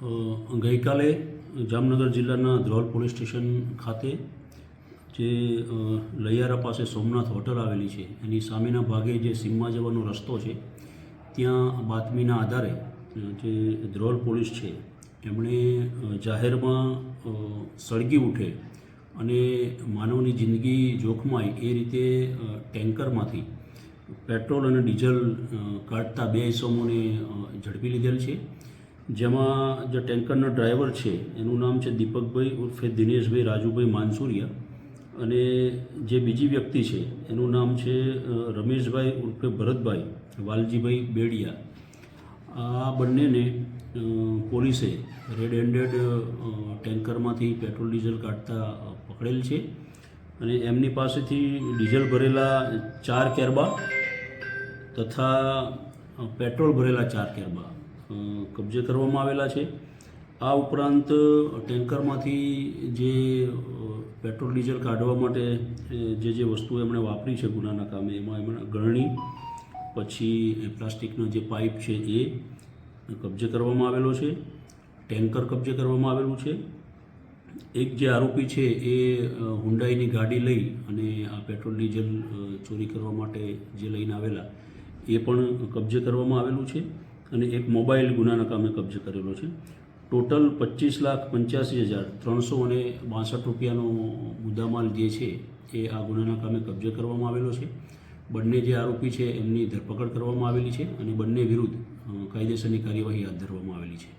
ગઈકાલે જામનગર જિલ્લાના Dhrol police station ખાતે જે લૈયારા પાસે સોમનાથ હોટલ આવેલી છે, એની સામેના ભાગે જે સીમમાં જવાનો રસ્તો છે, ત્યાં બાતમીના આધારે જે ધ્રોલ પોલીસ છે, એમણે જાહેરમાં સળગી ઉઠે અને માનવની જિંદગી જોખમાય એ રીતે ટેન્કરમાંથી પેટ્રોલ અને ડીઝલ કાઢતા બે ઇસમોને ઝડપી લીધેલ છે. જેમાં જે ટેન્કરનો ડ્રાઈવર છે, એનું નામ છે દીપકભાઈ ઉર્ફે દિનેશભાઈ રાજુભાઈ માનસુરિયા અને જે બીજી વ્યક્તિ છે, એનું નામ છે રમેશભાઈ ઉર્ફે ભરતભાઈ, વાલજીભાઈ બેડિયા. આ બંનેને પોલીસે રેડ હેન્ડેડ ટેન્કરમાંથી પેટ્રોલ, ડીઝલ કાઢતા પકડેલ છે. અને એમની પાસેથી ડીઝલ ભરેલા ચાર કેરબા તથા પેટ્રોલ ભરેલા ચાર કેરબા. કબજે કરવામાં આવેલા છે. આ ઉપરાંત ટેન્કરમાંથી જે પેટ્રોલ, ડીઝલ કાઢવા માટે જે જે વસ્તુઓ એમણે વાપરી છે ગુનાના કામે, એમાં એમણે ગળણી પછી પ્લાસ્ટિકનો જે પાઇપ છે એ કબજે કરવામાં આવેલો છે. ટેન્કર કબજે કરવામાં આવેલું છે. એક જે આરોપી છે એ હુંડાઈની ગાડી લઈ અને આ પેટ્રોલ, ડીઝલ ચોરી કરવા માટે જે લઈને આવેલા, એ પણ કબજે કરવામાં આવેલું છે. અને એક મોબાઈલ ગુનાના કામે કબજે કરેલો છે. ટોટલ પચીસ લાખ પંચ્યાસી હજાર ત્રણસો અને બાસઠ રૂપિયાનો મુદ્દામાલ જે છે એ આ ગુનાના કામે કબજે કરવામાં આવેલો છે. બંને જે આરોપી છે એમની ધરપકડ કરવામાં આવેલી છે અને બંને વિરુદ્ધ કાયદેસરની કાર્યવાહી હાથ ધરવામાં આવેલી છે.